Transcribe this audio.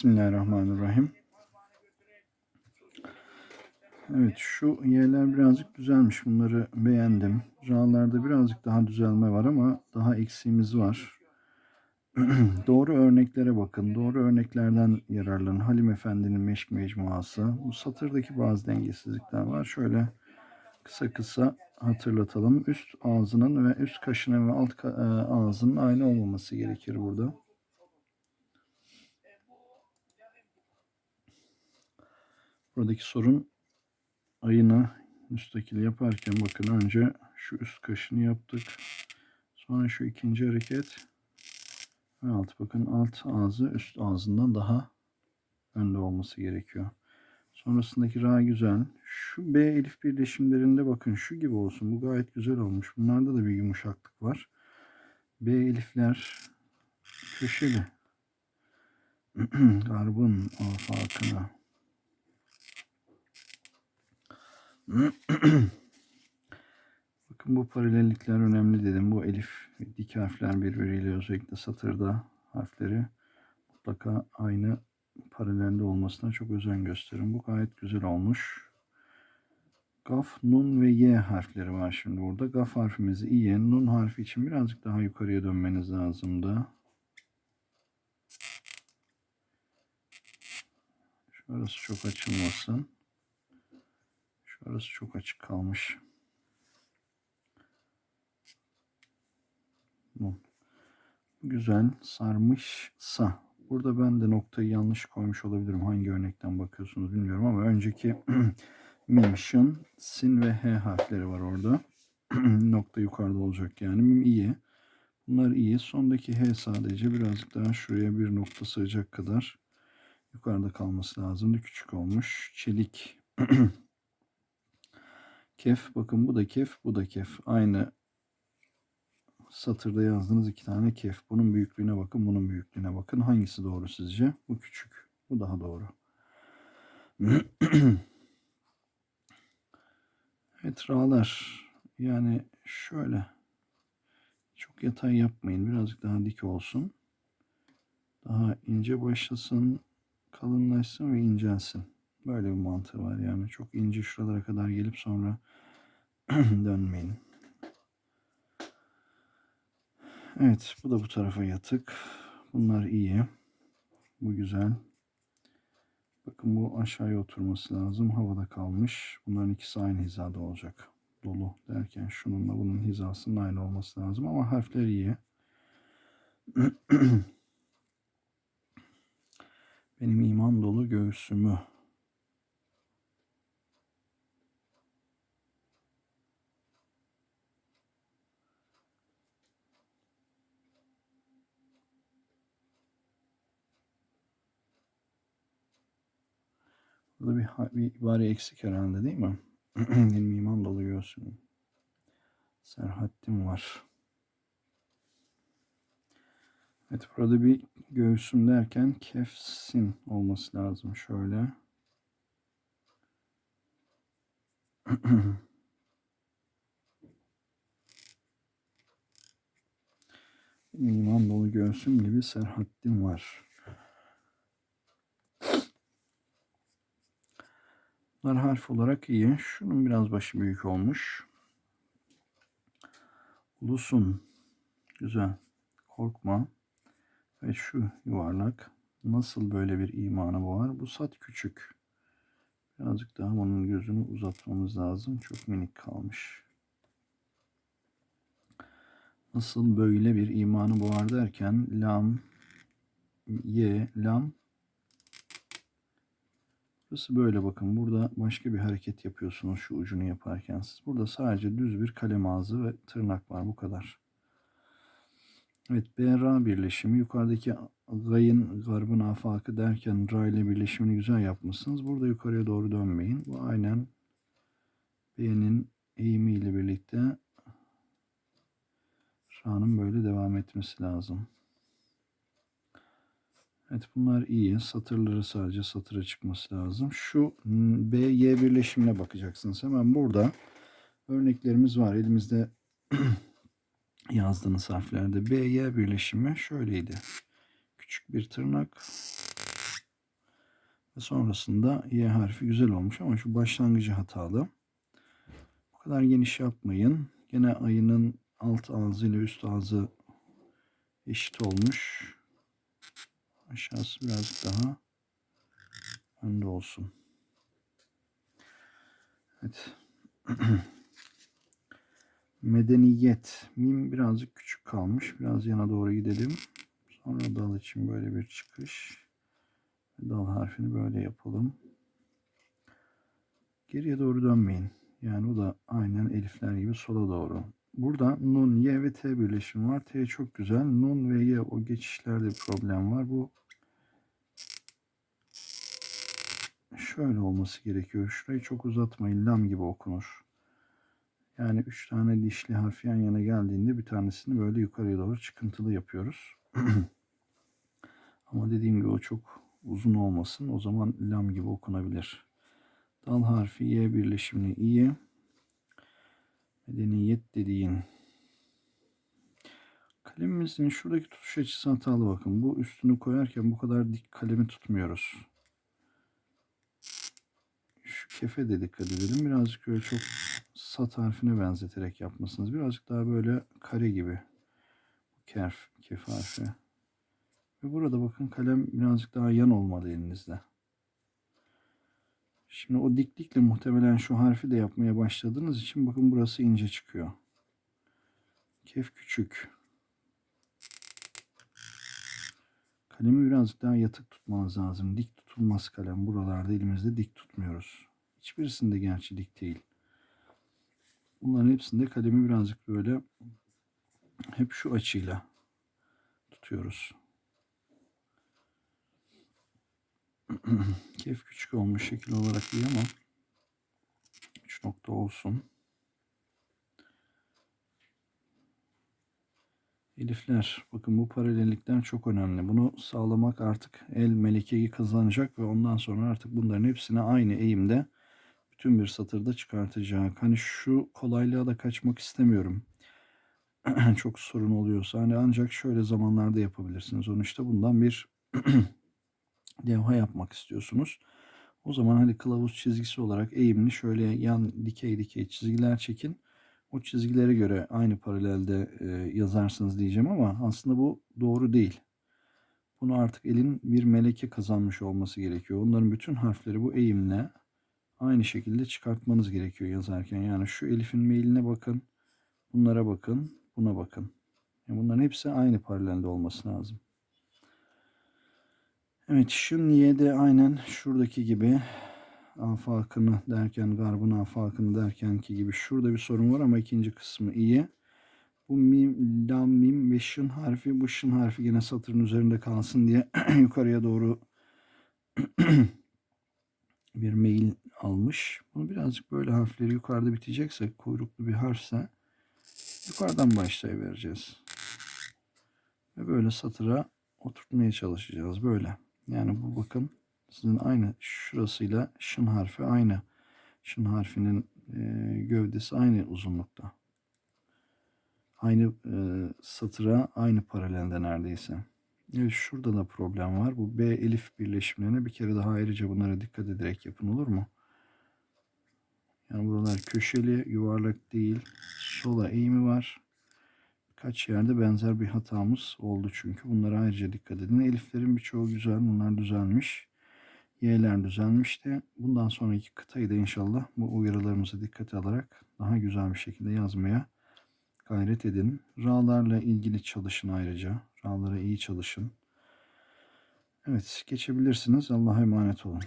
Bismillahirrahmanirrahim. Evet şu y'ler birazcık düzelmiş. Bunları beğendim. Ra'larda birazcık daha düzelme var ama daha eksiğimiz var. Doğru örneklere bakın. Doğru örneklerden yararlanın. Halim Efendi'nin Meşk Mecmuası. Bu satırdaki bazı dengesizlikler var. Şöyle kısa kısa hatırlatalım. Üst ağzının ve üst kaşının ve alt e, ağzının aynı olmaması gerekir burada. Buradaki sorun ayını müstakil yaparken bakın önce şu üst kaşını yaptık. Sonra şu ikinci hareket ve alt bakın alt ağzı üst ağzından daha önde olması gerekiyor. Sonrasındaki ra güzel. Şu B elif birleşimlerinde bakın şu gibi olsun. Bu gayet güzel olmuş. Bunlarda da bir yumuşaklık var. B elifler köşeli. Garbın afakına. Bakın bu paralellikler önemli dedim. Bu elif dik harfler birbiriyle özellikle satırda harfleri mutlaka aynı paralelde olmasına çok özen gösterin. Bu gayet güzel olmuş. Gaf, nun ve y harfleri var şimdi burada. Gaf harfimizi iyi. Nun harfi için birazcık daha yukarıya dönmeniz lazımdı. Şurası çok açılmasın. Şurası çok açık kalmış. Bu. Güzel sarmışsa. Burada ben de noktayı yanlış koymuş olabilirim. Hangi örnekten bakıyorsunuz bilmiyorum ama önceki mim, şın, sin ve h harfleri var orada. Nokta yukarıda olacak yani. Mim iyi. Bunlar iyi. Sondaki h sadece birazcık daha şuraya bir nokta sığacak kadar yukarıda kalması lazımdı. Küçük olmuş. Çelik. kef. Bakın bu da kef. Bu da kef. Aynı satırda yazdığınız iki tane kef. Bunun büyüklüğüne bakın, bunun büyüklüğüne bakın. Hangisi doğru sizce? Bu küçük. Bu daha doğru. evet ra'lar. Yani şöyle. Çok yatay yapmayın. Birazcık daha dik olsun. Daha ince başlasın. Kalınlaşsın ve incelsin. Böyle bir mantığı var yani. Çok ince şuralara kadar gelip sonra dönmeyin. Evet, bu da bu tarafa yatık. Bunlar iyi. Bu güzel. Bakın bu aşağıya oturması lazım. Havada kalmış. Bunların ikisi aynı hizada olacak. Dolu derken şununla bunun hizasının aynı olması lazım ama harfler iyi. Benim iman dolu göğsümü Burada bir, bir ibare eksik herhalde değil mi? Benim iman dolu göğsüm. Var. Evet burada bir göğsüm derken kefsin olması lazım. Şöyle. İman dolu göğsüm gibi serhattim var. Bunlar harf olarak iyi. Şunun biraz başı büyük olmuş. Ulusun. Güzel. Korkma. Ve şu yuvarlak. Nasıl böyle bir imanı var? Bu sat küçük. Birazcık daha bunun gözünü uzatmamız lazım. Çok minik kalmış. Nasıl böyle bir imanı var derken lam, ye, lam, Burası böyle bakın. Burada başka bir hareket yapıyorsunuz şu ucunu yaparken. Siz burada sadece düz bir kalem ağzı ve tırnak var. Bu kadar. Evet. B-Ra birleşimi. Yukarıdaki gayın garbın afakı derken Ra ile birleşimini güzel yapmışsınız. Burada yukarıya doğru dönmeyin. Bu aynen B'nin eğimi ile birlikte Ra'nın böyle devam etmesi lazım. Evet bunlar iyi. Satırları sadece satıra çıkması lazım. Şu B, Y birleşimine bakacaksınız. Hemen burada örneklerimiz var. Elimizde yazdığınız harflerde B, Y birleşimi şöyleydi. Küçük bir tırnak. Ve sonrasında Y harfi güzel olmuş ama şu başlangıcı hatalı. Bu kadar geniş yapmayın. Gene ayının alt ağzı ile üst ağzı eşit olmuş. Aşağısı birazcık daha önde olsun. Evet. Medeniyet. Mim birazcık küçük kalmış. Biraz yana doğru gidelim. Sonra dal için böyle bir çıkış. Dal harfini böyle yapalım. Geriye doğru dönmeyin. Yani o da aynen elifler gibi sola doğru. Burada nun, y ve t birleşimi var. T çok güzel. Nun ve y o geçişlerde problem var. Bu şöyle olması gerekiyor. Şurayı çok uzatmayın. Lam gibi okunur. Yani üç tane dişli harf yan yana geldiğinde bir tanesini böyle yukarıya doğru çıkıntılı yapıyoruz. Ama dediğim gibi o çok uzun olmasın. O zaman lam gibi okunabilir. Dal harfi y birleşimini iyi. Medeniyet dediğin. Kalemimizin şuradaki tutuş açısı hatalı bakın. Bu üstünü koyarken bu kadar dik kalemi tutmuyoruz. Kefe de dikkat edelim. Birazcık öyle çok sat harfine benzeterek yapmasınız. Birazcık daha böyle kare gibi. Kerf, kef harfi. Ve burada bakın kalem birazcık daha yan olmalı elinizde. Şimdi o diklikle muhtemelen şu harfi de yapmaya başladığınız için bakın burası ince çıkıyor. Kef küçük. Kalemi birazcık daha yatık tutmanız lazım. Dik tutulmaz kalem. Buralarda elimizde dik tutmuyoruz. Hiçbirisinde gerçi dik değil. Bunların hepsinde kalemi birazcık böyle hep şu açıyla tutuyoruz. Kef küçük olmuş şekil olarak iyi ama 3 nokta olsun. Elifler. Bakın bu paralellikler çok önemli. Bunu sağlamak artık el melekeyi kazanacak ve ondan sonra artık bunların hepsini aynı eğimde bütün bir satırda çıkartacak. Hani şu kolaylığa da kaçmak istemiyorum. çok sorun oluyorsa hani ancak şöyle zamanlarda yapabilirsiniz. Onu işte bundan bir levha yapmak istiyorsunuz. O zaman hani kılavuz çizgisi olarak eğimli şöyle yan dikey dikey çizgiler çekin. O çizgilere göre aynı paralelde e, yazarsınız diyeceğim ama aslında bu doğru değil. Bunu artık elin bir meleke kazanmış olması gerekiyor. Onların bütün harfleri bu eğimle aynı şekilde çıkartmanız gerekiyor yazarken. Yani şu elifin mailine bakın, bunlara bakın, buna bakın. Yani bunların hepsi aynı paralelde olması lazım. Evet şu niyede aynen şuradaki gibi afakını derken garbın afakını derkenki gibi şurada bir sorun var ama ikinci kısmı iyi. Bu mim, lam, mim ve şın harfi bu şın harfi yine satırın üzerinde kalsın diye yukarıya doğru bir mail almış. Bunu birazcık böyle harfleri yukarıda bitecekse kuyruklu bir harfse yukarıdan başlayıvereceğiz. Ve böyle satıra oturtmaya çalışacağız böyle. Yani bu bakın sizin aynı şurasıyla şın harfi aynı. Şın harfinin e, gövdesi aynı uzunlukta. Aynı e, satıra aynı paralelde neredeyse. Evet şurada da problem var. Bu B elif birleşimlerine bir kere daha ayrıca bunlara dikkat ederek yapın olur mu? Yani buralar köşeli, yuvarlak değil. Sola eğimi var. Kaç yerde benzer bir hatamız oldu çünkü. Bunlara ayrıca dikkat edin. Eliflerin birçoğu güzel. Bunlar düzelmiş. Y'ler düzelmişti. Bundan sonraki kıtayı da inşallah bu uyarılarımıza dikkate alarak daha güzel bir şekilde yazmaya gayret edin. Ra'larla ilgili çalışın ayrıca. Ra'lara iyi çalışın. Evet geçebilirsiniz. Allah'a emanet olun.